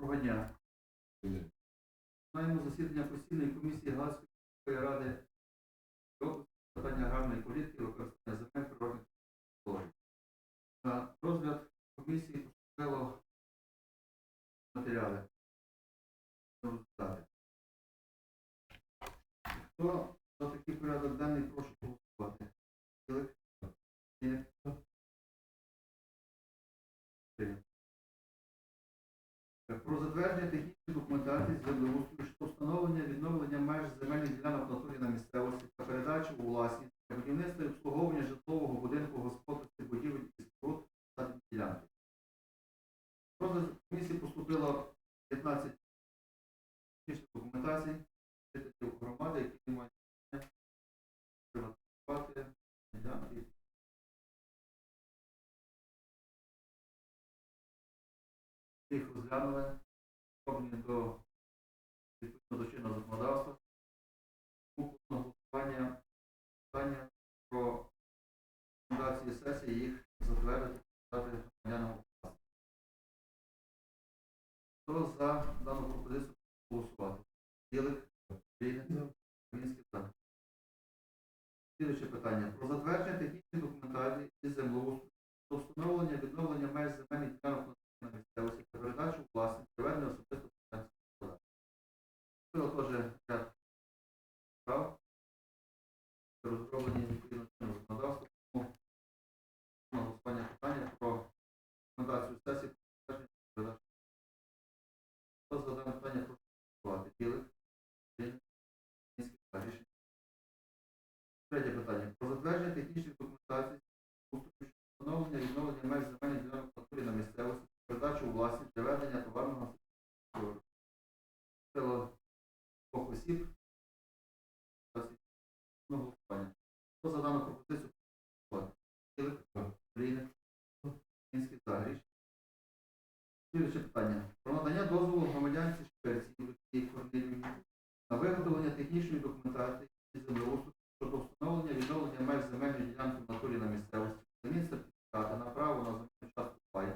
Доброго дня. Маємо засідання постійної комісії Галицької міської ради з питання аграрної політики, використання земель природних територій. На розгляд комісії поступило матеріали. Хто за такий порядок денний прошу голосувати? Білик? Ні. Прийнято. Про затвердження технічної документації з землеустрою щодо встановлення відновлення меж земельних ділянок в натурі на місцевості та передачу у власність для будівництва і обслуговування житлового будинку господарських будівель і споруд та ділянки. Розгляд комісії поступило 15 технічних документацій жителів громади, які мають бажання приватизувати ділянки. Їх розглянули, обмін до відповідно до чинного законодавства. Голосування питання про рекомендації сесії їх затвердити громадянам України. Хто за дану пропозицію голосувати? Ділик, за. Слідуюче питання. Про затвердження технічної документації із землеустрою до встановлення відновлення меж земельних ділянок на місцевості та передачу у проведення особисто питань господарства. Було теж ряд справ, розроблені відповідно чинного законодавства, тому на голосування питання про рекомендацію сесії про затвердження передачу. Хто за дане питання прошу голосувати? Білик, Вільник, Мінський за. Рішення. Третє питання. Про затвердження технічних документацій устрою щодо встановлення і відновлення меж земельних ділянок в натурі на місцевості, передачу у власність для ведення товарного сектору. Сила двох осіб. На голосування. Хто за дану пропозицію голосувати? Білик, Олійник, Мінський за. Рішення. Слідуюче питання. Про надання дозволу громадянці Швеції Олексії Корнелівні на виготовлення технічної документації із землеустрою щодо встановлення і відновлення меж земельної ділянки в натурі на місцевості, замін сертифіката на право на земельну частку пай,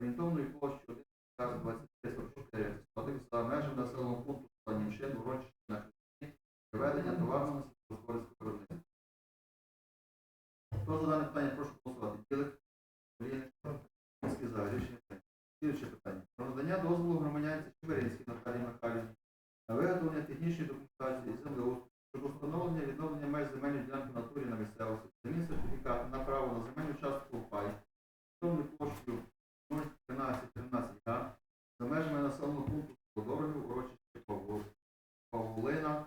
орієнтовною площею 1,2344 сотих за межами населеного пункту Планівшин, урочище на Хресті, проведення товарного сільськогосподарського виробництва. Хто за дане питання, прошу голосувати. Білик, Олійник, Міський за. Рішення прийнято. Слідуюче питання. Про надання дозволу громадянці Чеберинській Наталії Михайлівні на технічної документації із землеустрою щодо встановлення і відновлення меж земельної ділянки в натурі на місцевості, замін сертифікату на право на земельну частку пай, повною площею 01313 га за межами населеного пункту Подорожів, урочище Павлина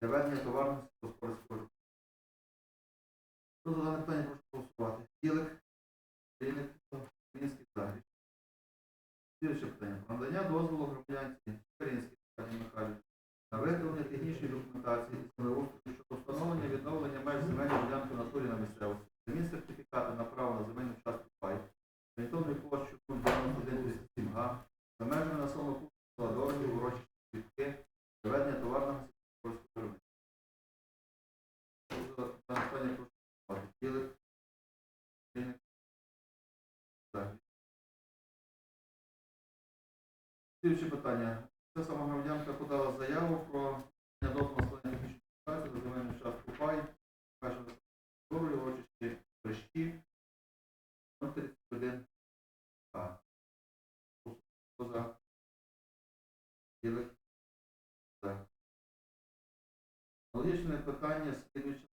для ведення товарного сільськогосподарського виробництва. Хто за дане питання прошу голосувати? Рійник, Мінський за. Слідуюче питання. Надання дозволу громадянці документації із землеустрою щодо встановлення відновлення меж земельної ділянки в натурі на місцевості, замін сертифікати на право на земельну частку пай, орієнтовною площею 9137 га, за межами населеного пункту Ладорів, урочища Квітки, доведення товарного сільськогосподарського виробництва. Слідуюче питання. Ця сама громадянка подала заяву про надання дозволу на складання за земельну частку пай, першого дорогою, урочисті Прищі, 031 А. Хто за? Білик? За. Аналогічне питання слідуюче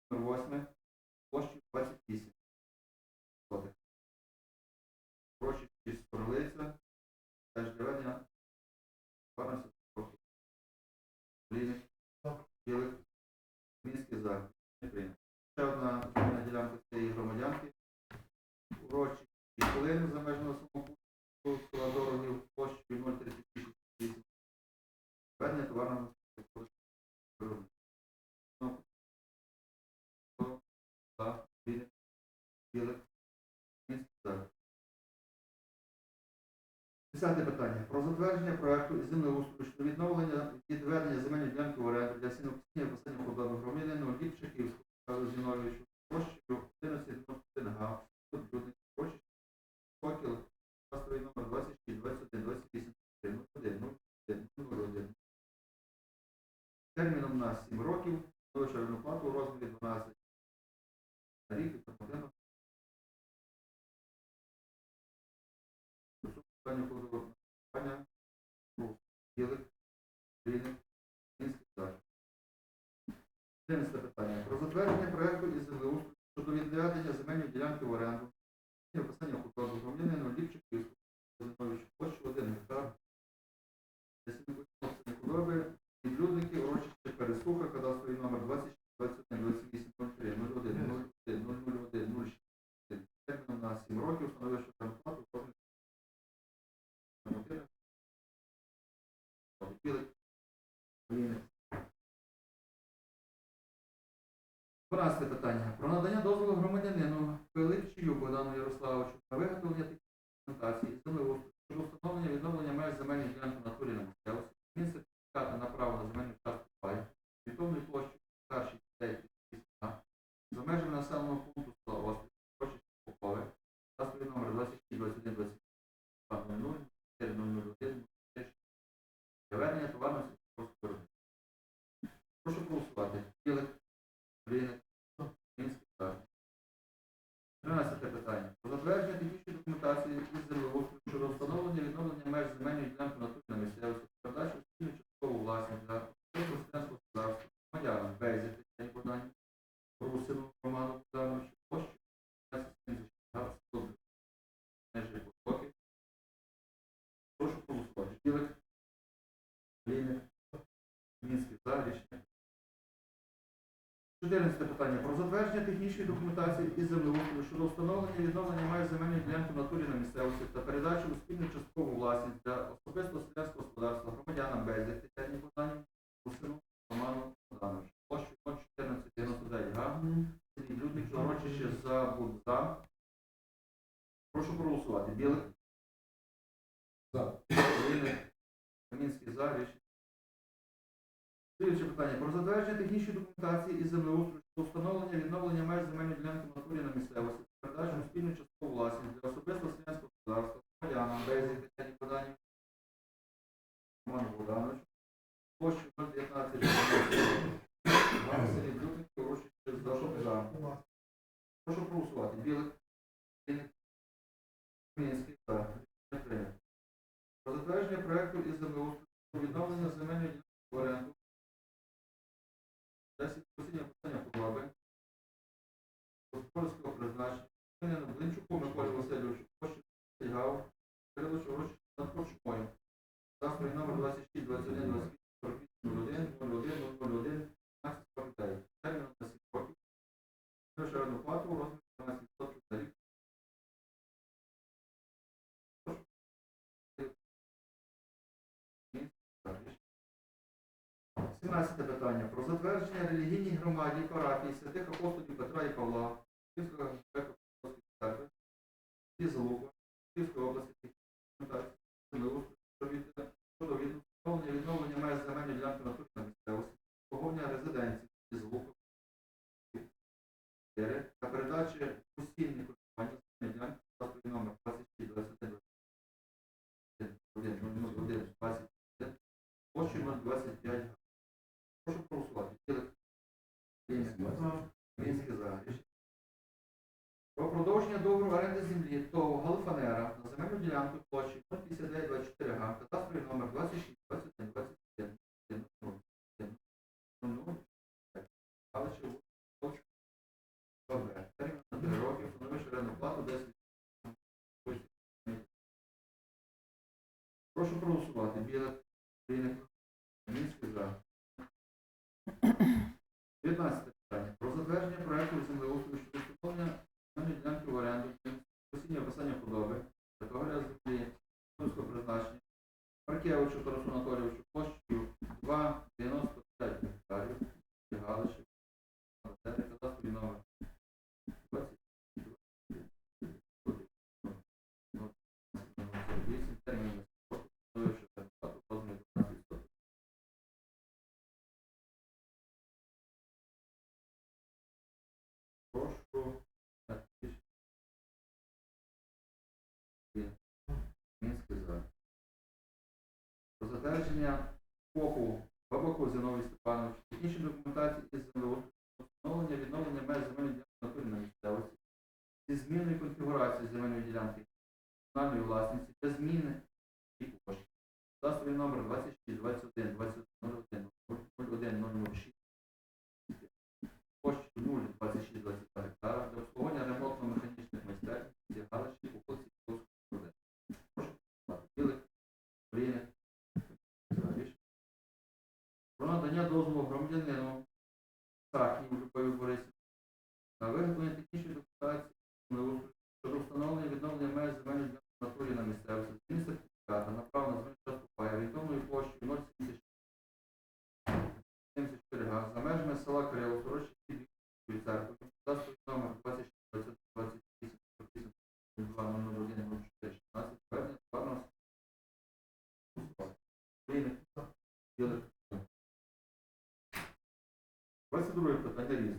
Десяте питання. Про затвердження проекту із землеустрою щодо відновлення відведення земельної ділянки в оренду для сінокосіння поселення проблеми громадянину Ліпчиківського Михайлу Зіновичу площею 1191 ну, га, тут людних площі, покіл, кастровий номер 26, 21, 28, 01, 01, Терміном на 7 років, до плату у розмірі 12 на рік і тому. 11 питання. Про затвердження проекту із землеустрою щодо відведення земельної ділянки в оренду. Описання худоби громадянину Ліпчик Зиновичу площу 1 гектар. Худоби відлюдники, урочище Пересуха, кадастровий номер 26, 21, 28, 03, 01, 01, 001, 06, терміном на 7 років, встановивши зарплату в розмірі нормативних. Білик. Воєнних. 12 питання. Про надання дозволу громадянину Пилипчію Богдану Ярославовичу на виготовлення таких документації землеустрою щодо встановлення земельної ділянки в натурі на місцевості, він сертифікати на право на земельну частку пай, відомої площі старші дітей а за межами населеного пункту села Острів, площі Попове, кадастровий номер 26 21 22 00 401 для ведення товарного сільськогосподарського. Виробництва. Прошу проголосувати. Білик, Ринок, Мінський так. 13 питання. Про затвердження технічної документації із землеустрою щодо встановлення і відновлення меж земельної ділянки натури на місцевості, передачу спільну часткову власність для селянського господарства, громадянам Безі Тетяні Богдані, Русину Роману Богдановичу, площу 15 га, село межі Потоки. Прошу проголосувати. Білик, Ринок, Мінський за рішення 14 питання. Про затвердження технічної документації із землеустрою щодо встановлення відновлення меж земельної ділянки в натурі на місцевості та передачу у спільну часткову власність для особистого селянського господарства громадянам Безі Тетяні Богдані, Русину Роману Богдановичу. Площу 1499 га, Людник, урочище за Будза. Прошу проголосувати. Білик? За. Ринок, Камінський за рішення. Слідуюче питання. Про затвердження технічної документації із землеустрою щодо встановлення відновлення меж земельної ділянки натурі на місцевості, передачу спільну часткову власність для особистого селянського господарства, громадянам Безі Тетяні Богдані, Роману Богдановичу, площу 019 в селі Шопжа. Прошу проголосувати. Білик, за прийнято. Про затвердження проекту із землеустрою відновлення земельної ділянки в оренду. Для сільськогосподарського питання худоби. Господарського призначення. Змінено Блинчуку Миколі Васильовичу, площі Гав, передачу гроші над Корчмою. Завтра номер 26, 21, 28, 48, 01, 01, 01, 15, 49. Терміном на 7 років. Лише плату у розмірі 12% на рік. 17 питання. Про затвердження релігійній громаді парафії святих апостолів Петра і Павла, Київського греко-католицької церкви, і Залука, Київської області, документації, землеустрою, щодо від- щодо відновлення відновлення меж земельної ділянки на на місцевості, погодня резиденції і Залука, та передачі постійної користування земельної ділянки статуї номер 26, 21, 21, 01, 21, площею 025 га. Прошу проголосувати. Білик. Про продовження договору оренди землі ТОВ Галфанера на земельну ділянку площі 05924 га, кадастровий номер 26, 21, 21, 0, 0, 0, Галичів, Точка, Добре. Термін на 3 роки, встановивши орендну плату 10. Прошу проголосувати. Ринок, Мінський за. 19 питання. Про затвердження проекту землеустрою щодо встановлення земельної ділянки в оренду, постійне описання худоби, категорія землі, призначення, Маркевичу Тарасу Анатолійовичу площею 2,95 затвердження ФОПу Бабаку Зіновій Степанович, технічної документації із ЗНО, встановлення відновлення меж земельної ділянки натурної місцевості зі зміною конфігурації земельної ділянки комунальної власності та зміни і коштів. Засобі номер 2621真的吗？друге питання.